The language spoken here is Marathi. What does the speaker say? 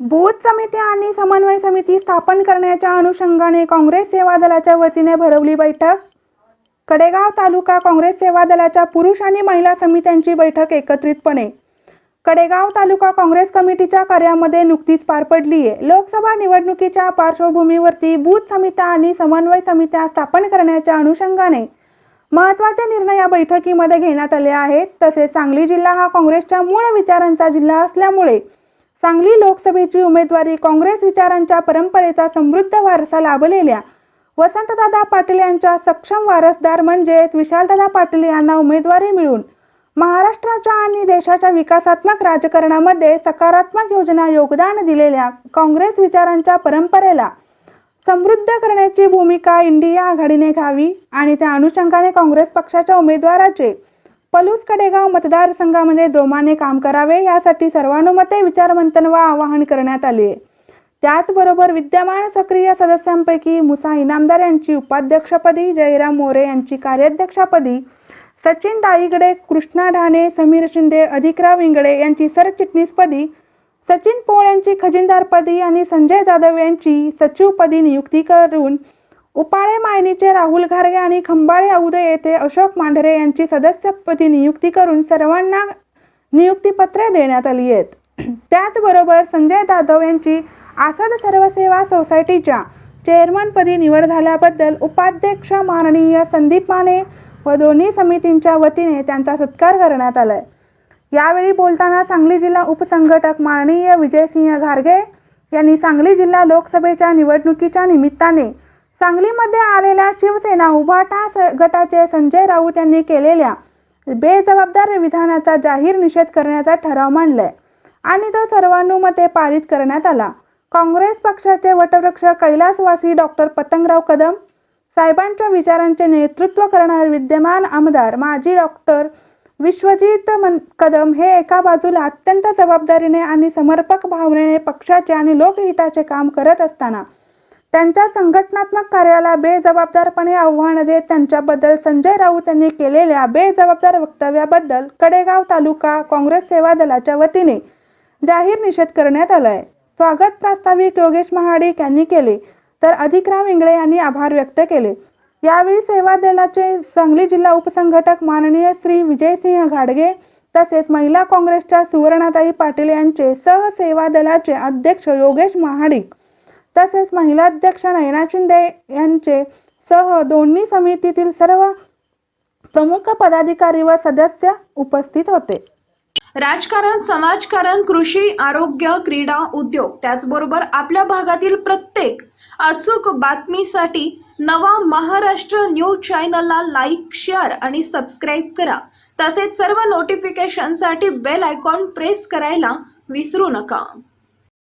बूथ समिती आणि समन्वय समिती स्थापन करण्याच्या अनुषंगाने काँग्रेस सेवा दलाच्या वतीने भरवली बैठक. कडेगाव तालुका काँग्रेस सेवा दलाच्या पुरुष आणि महिला समित्यांची बैठक एकत्रितपणे. कडेगाव तालुका काँग्रेस कमिटीच्या कार्यामध्ये नुकतीच पार पडली आहे लोकसभा निवडणुकीच्या पार्श्वभूमीवरती बूथ समित्या आणि समन्वय समित्या स्थापन करण्याच्या अनुषंगाने महत्त्वाचे निर्णय या बैठकीमध्ये घेण्यात आले आहेत. तसेच सांगली जिल्हा हा काँग्रेसच्या मूळ विचारांचा जिल्हा असल्यामुळे सांगली लोकसभेची उमेदवारी काँग्रेस विचारांच्या परंपरेचा समृद्ध वारसा लाभलेल्या वसंतदादा पाटील यांच्या सक्षम वारसदार म्हणजेच विशालदादा पाटील यांना उमेदवारी मिळून महाराष्ट्राच्या आणि देशाच्या विकासात्मक राजकारणामध्ये सकारात्मक योजना योगदान दिलेल्या काँग्रेस विचारांच्या परंपरेला समृद्ध करण्याची भूमिका इंडिया आघाडीने घ्यावी आणि त्या अनुषंगाने काँग्रेस पक्षाच्या उमेदवाराचे पलूस कडेगाव मतदारसंघामध्ये जोमाने काम करावे यासाठी सर्वानुमते विचारमंथन व आवाहन करण्यात आले. आहे त्याचबरोबर विद्यमान सक्रिय सदस्यांपैकी मुसा इनामदार यांची उपाध्यक्षपदी जयराम मोरे यांची कार्याध्यक्षपदी सचिन दाईगडे कृष्णा ढाणे समीर शिंदे अधिकराव इंगळे यांची सरचिटणीसपदी सचिन पोळ यांची खजिनदारपदी आणि संजय जाधव यांची सचिवपदी नियुक्ती करून उपाळे मायनीचे राहुल घारगे आणि खंबाळे औदे येथे अशोक मांढरे यांची सदस्यपदी नियुक्ती करून सर्वांना नियुक्तीपत्रे देण्यात आली आहेत. त्याचबरोबर संजय जाधव यांची आसाद सर्वसेवा सोसायटीच्या चेअरमनपदी निवड झाल्याबद्दल उपाध्यक्ष माननीय संदीप माने व दोन्ही समितींच्या वतीने त्यांचा सत्कार करण्यात आलाय. यावेळी बोलताना सांगली जिल्हा उपसंघटक माननीय विजयसिंह घारगे यांनी सांगली जिल्हा लोकसभेच्या निवडणुकीच्या निमित्ताने सांगलीमध्ये आलेल्या शिवसेना उभाटा स- गटाचे संजय राऊत यांनी केलेल्या बेजबाबदार विधानाचा जाहीर निषेध करण्याचा ठराव मांडलाय आणि तो सर्वानुमते पारित करण्यात आला. काँग्रेस पक्षाचे वटवृक्ष कैलासवासी डॉक्टर पतंगराव कदम साहेबांच्या विचारांचे नेतृत्व करणारे विद्यमान आमदार माजी डॉक्टर विश्वजित मन- कदम हे एका बाजूला अत्यंत जबाबदारीने आणि समर्पक भावनेने पक्षाचे आणि लोकहिताचे काम करत असताना त्यांच्या संघटनात्मक कार्याला बेजबाबदारपणे आव्हान देत त्यांच्याबद्दल संजय राऊत यांनी केलेल्या बेजबाबदार वक्तव्याबद्दल कडेगाव तालुका काँग्रेस सेवा दलाच्या वतीने जाहीर निषेध करण्यात आलाय. स्वागत प्रास्ताविक योगेश महाडिक यांनी केले तर अधिकराव इंगळे यांनी आभार व्यक्त केले. यावेळी सेवा दलाचे सांगली जिल्हा उपसंघटक माननीय श्री विजयसिंह घाडगे तसेच महिला काँग्रेसच्या सुवर्णाताई पाटील यांचे सहसेवा दलाचे अध्यक्ष योगेश महाडिक तसेच महिला अध्यक्ष नयना शिंदे यांचे सह दोन्ही समितीतील सर्व प्रमुख पदाधिकारी व सदस्य उपस्थित होते. राजकारण समाजकारण कृषी आरोग्य क्रीडा उद्योग त्याचबरोबर आपल्या भागातील प्रत्येक अचूक बातमीसाठी नवा महाराष्ट्र न्यूज चॅनलला लाईक शेअर आणि सबस्क्राईब करा. तसेच सर्व नोटिफिकेशनसाठी बेल आयकॉन प्रेस करायला विसरू नका.